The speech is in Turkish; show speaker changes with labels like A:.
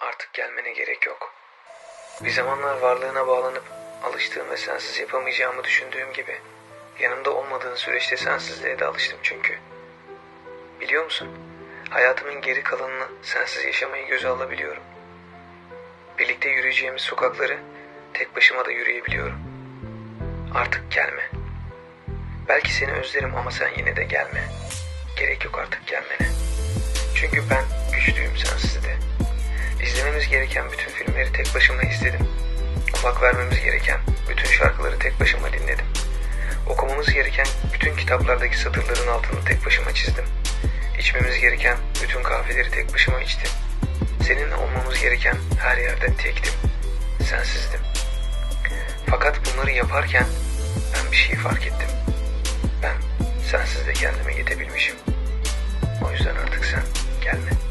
A: Artık gelmene gerek yok. Bir zamanlar varlığına bağlanıp alıştığım ve sensiz yapamayacağımı düşündüğüm gibi yanımda olmadığın süreçte sensizliğe de alıştım çünkü. Biliyor musun? Hayatımın geri kalanını sensiz yaşamayı göze alabiliyorum. Birlikte yürüyeceğimiz sokakları tek başıma da yürüyebiliyorum. Artık gelme. Belki seni özlerim ama sen yine de gelme. Gerek yok artık gelmene. Çünkü ben güçlüyüm sensiz de. Gereken bütün filmleri tek başıma izledim. Kulak vermemiz gereken bütün şarkıları tek başıma dinledim. Okumamız gereken bütün kitaplardaki satırların altını tek başıma çizdim. İçmemiz gereken bütün kahveleri tek başıma içtim. Seninle olmamız gereken her yerde tektim. Sensizdim. Fakat bunları yaparken ben bir şey fark ettim. Ben sensiz de kendime yetebilmişim. O yüzden artık sen gelme.